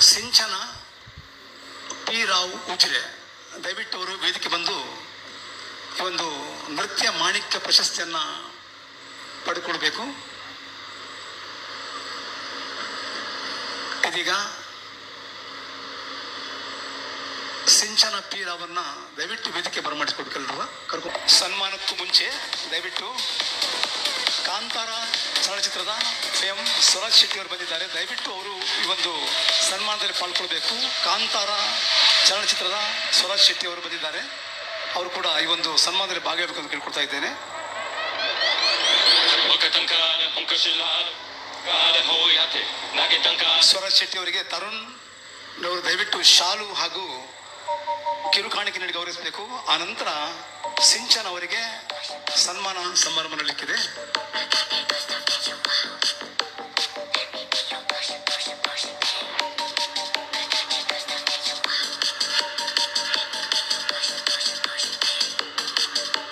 ಸಿಂಚನ P Rao Ujire. ದಯವಿಟ್ಟು ಅವರು ವೇದಿಕೆ ಬಂದು ಈ ಒಂದು ನೃತ್ಯ ಮಾಣಿಕ್ಯ ಪ್ರಶಸ್ತಿಯನ್ನು ಪಡೆದುಕೊಳ್ಬೇಕು ಇದೀಗ ಸಿಂಚನ ಪಿ ರಾವನ್ನ ದಯವಿಟ್ಟು ವೇದಿಕೆ ಬರಮಾಡಿಸ್ಕೊಡ್ಕಲ್ರುವ ಕರ್ಕೊಂಡು ಸನ್ಮಾನಕ್ಕೂ ಮುಂಚೆ ದಯವಿಟ್ಟು ಕಾಂತಾರ ಚಲನಚಿತ್ರದ ಎಂ ಸ್ವರಾಜ್ ಶೆಟ್ಟಿ ಅವರು ಬಂದಿದ್ದಾರೆ. ದಯವಿಟ್ಟು ಅವರು ಈ ಒಂದು ಸನ್ಮಾನದಲ್ಲಿ ಪಾಲ್ಗೊಳ್ಬೇಕು. ಕಾಂತಾರ ಚಲನಚಿತ್ರದ ಸ್ವರಾಜ್ ಶೆಟ್ಟಿ ಅವರು ಬಂದಿದ್ದಾರೆ. ಅವರು ಕೂಡ ಈ ಒಂದು ಸನ್ಮಾನದಲ್ಲಿ ಭಾಗವಹಿಸಬೇಕು ಅಂತ ಕೇಳ್ಕೊಳ್ತಾ ಇದ್ದೇನೆ. ಸ್ವರಾಜ್ ಶೆಟ್ಟಿ ಅವರಿಗೆ ತರುಣ್ ಅವರು ದಯವಿಟ್ಟು ಶಾಲು ಹಾಗೂ ಕಿರುಕಾಣಿಕೆ ನೀಡಿ ಗೌರವಿಸಬೇಕು. ಆ ನಂತರ ಸಿಂಚನ್ ಅವರಿಗೆ ಸನ್ಮಾನ ಸಮಾರಂಭ ನಡೀಲಿಕ್ಕಿದೆ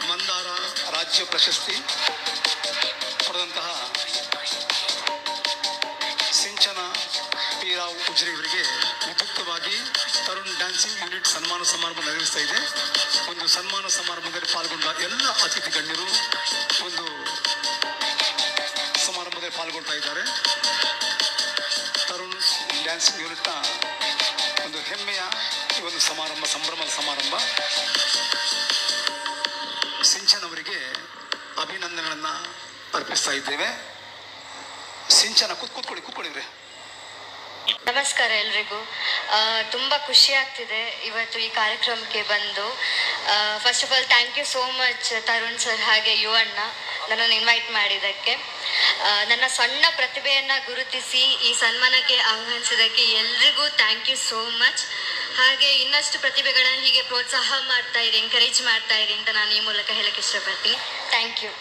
ಮಂದಾರ ರಾಜ್ಯ ಪ್ರಶಸ್ತಿ ಪಡೆದಂತಹ ಸಿಂಚನ ಪಿ ರಾವ್ ಉಜ್ರಿ ಇವರಿಗೆ ತರುಣ್ ಡ್ಯಾನ್ಸಿಂಗ್ ಯೂನಿಟ್ ಸನ್ಮಾನ ಸಮಾರಂಭ ನಡೆಸ್ತಾ ಇದೆ. ಒಂದು ಸನ್ಮಾನ ಸಮಾರಂಭದಲ್ಲಿ ಪಾಲ್ಗೊಂಡ ಎಲ್ಲ ಅತಿಥಿ ಗಣ್ಯರು ಒಂದು ಸಮಾರಂಭದಲ್ಲಿ ಪಾಲ್ಗೊಳ್ತಾ ಇದ್ದಾರೆ. ತರುಣ್ ಡ್ಯಾನ್ಸಿಂಗ್ ಯೂನಿಟ್ನ ಒಂದು ಹೆಮ್ಮೆಯ ಈ ಒಂದು ಸಮಾರಂಭ, ಸಂಭ್ರಮದ ಸಮಾರಂಭ. ಸಿಂಚನ್ ಅವರಿಗೆ ಅಭಿನಂದನೆಗಳನ್ನು ಅರ್ಪಿಸ್ತಾ ಇದ್ದೇವೆ. ಸಿಂಚನ ಕೂತ್ ಕೂತ್ಕೊಳ್ಳಿ ಕೂತ್ಕೊಳ್ಳಿವ್ರೆ ನಮಸ್ಕಾರ ಎಲ್ರಿಗೂ. ತುಂಬ ಖುಷಿ ಆಗ್ತಿದೆ ಇವತ್ತು ಈ ಕಾರ್ಯಕ್ರಮಕ್ಕೆ ಬಂದು. First of all thank you so much Tarun sir ಹಾಗೆ ಯುವಣ್ಣ ನನ್ನನ್ನು ಇನ್ವೈಟ್ ಮಾಡಿದ್ದಕ್ಕೆ. ನನ್ನ ಸಣ್ಣ ಪ್ರತಿಭೆಯನ್ನು ಗುರುತಿಸಿ ಈ ಸನ್ಮಾನಕ್ಕೆ ಆಹ್ವಾನಿಸಿದ್ದಕ್ಕೆ ಎಲ್ರಿಗೂ ಥ್ಯಾಂಕ್ ಯು ಸೋ ಮಚ್ ಹಾಗೆ ಇನ್ನಷ್ಟು ಪ್ರತಿಭೆಗಳನ್ನು ಹೀಗೆ ಪ್ರೋತ್ಸಾಹ ಮಾಡ್ತಾ ಇರಿ ಎಂಕರೇಜ್ ಮಾಡ್ತಾ ಇರಿ ಅಂತ ನಾನು ಈ ಮೂಲಕ ಹೇಳಕ್ಕೆ ಇಷ್ಟಪಡ್ತೀನಿ. Thank you